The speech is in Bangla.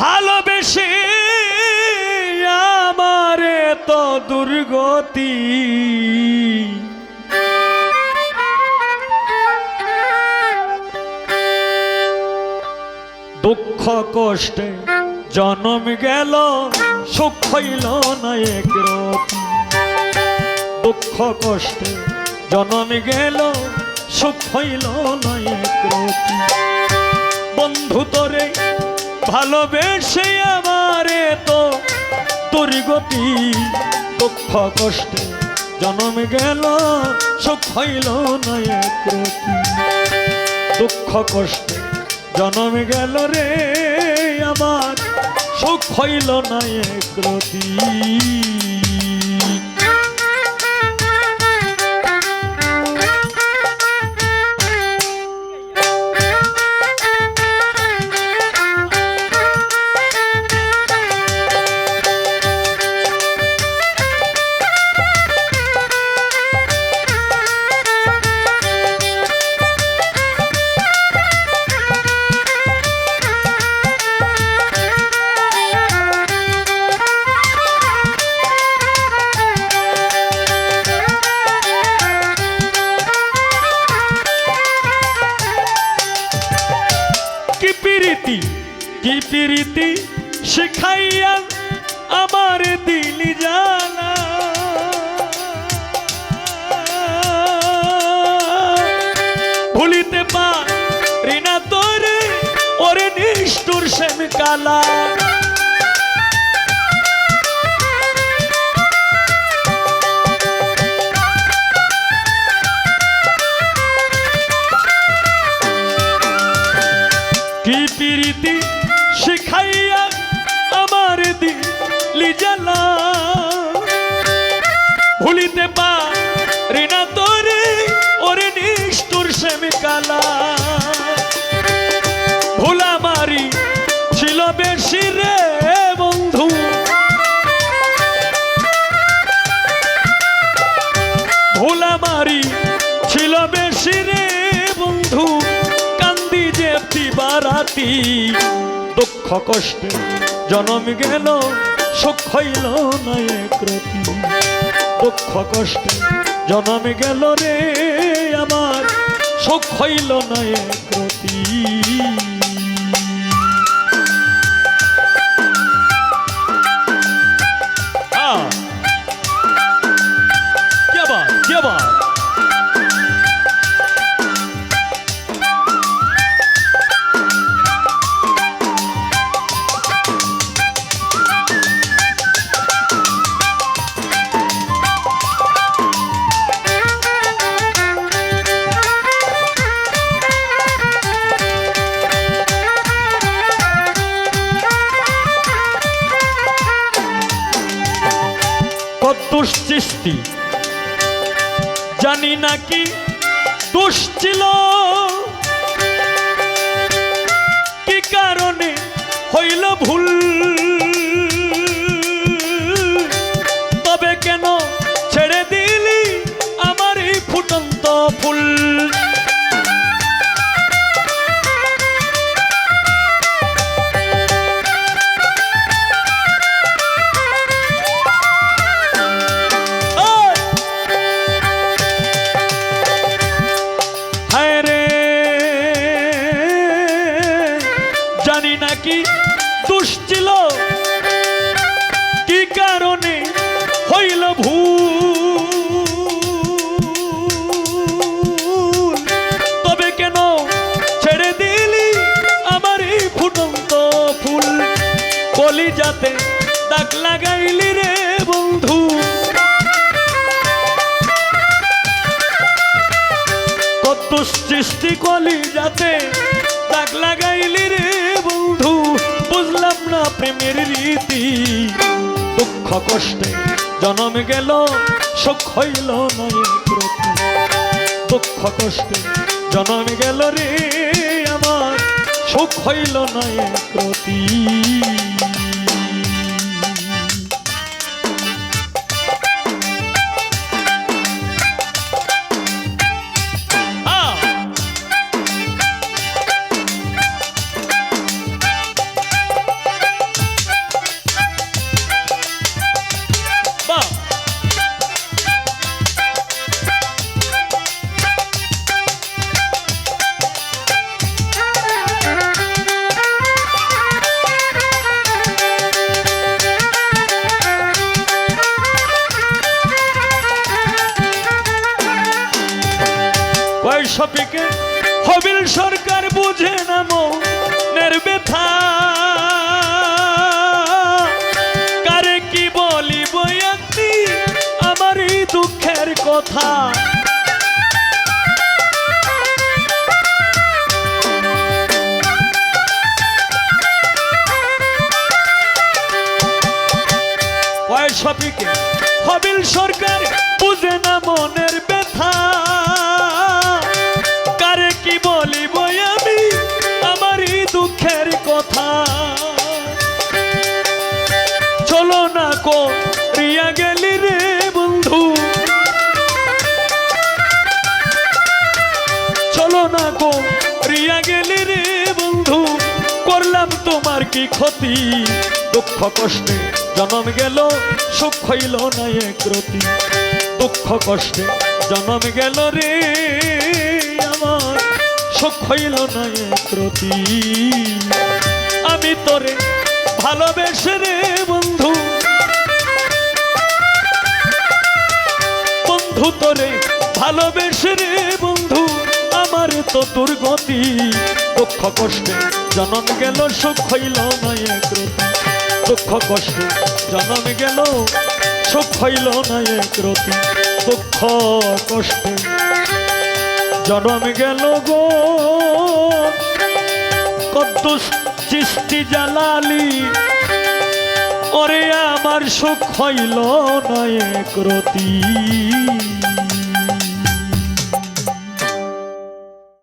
ভালোবেসে আমারে তো দুর্গতি। দুঃখ কষ্টে জনম গেল, সুখ হইল না এক দুঃখ কষ্টে জনম গেল, সুখ হইল না এক ভালোবেসে আমারে তো তোর গতি, দুঃখ কষ্টে জনম গেল, সুখ হইল এক দুঃখ কষ্টে জনম গেল রে আমার, সুখ হইল না প্রীতি শিখাইয়া আমার দিলি জানা ভুলিতে পা রিনা তোরে ওরে নিষ্ঠুর শ্যাম কালা। বারাতি দুঃখ, কষ্টে জনম গেল, সুখ হইল না এক রতি। দুঃখ, কষ্টে জনম গেল রে আমার, সুখ হইল না এক কদ্দুস জানি জানি নাকি দোষ ছিল। কি কারণে হইল ভুল? তবে কেন ছেড়ে দিলি আমার এই ফুটন্ত ফুল? কি দোষ কি কারণে হইল ভুল? তবে কেন ছেড়ে দিলি আমার এই ফুটন্ত ফুল? যাতে দাগ লাগাইলি রে বন্ধু। কত সৃষ্টি কলি যাতে দাগ লাগাইলি রে বুঝলাম না প্রেমের রীতি। দুঃখ কষ্টে জনম গেল সুখ হইল নয় প্রতি। দুঃখ কষ্টে জনম গেল রে আমার সুখ হইল নয় প্রতি। শফিকে হবিল সরকার বুঝে না মনের ব্যথা। কারে কি বলিব একটি আমার এই দুঃখের কথা। শফিকে হবিল সরকার বুঝে না মনের ব্যথা। না গেলি রে বন্ধু চলো না গেলি রে বন্ধু করলাম তোমার কি ক্ষতি? দুঃখ কষ্টে জনম গেল, সুখ হইল না দুঃখ কষ্টে জনম গেল রে আমার, সুখ হইল না আমি তোরে ভালোবেসে রে বন্ধু তোরে, ভালোবেসে রে বন্ধু, আমার তো দুর্গতি। দুঃখ কষ্টে জনম গেল, সুখ হইল না একরতি। দুঃখ কষ্টে জনম গেল, সুখ হইল না একরতি। দুঃখ কষ্টে জনম গেল গো। কদ্দুস চিস্তি জালালি, ওরে আমার সুখ হইল না একরতি।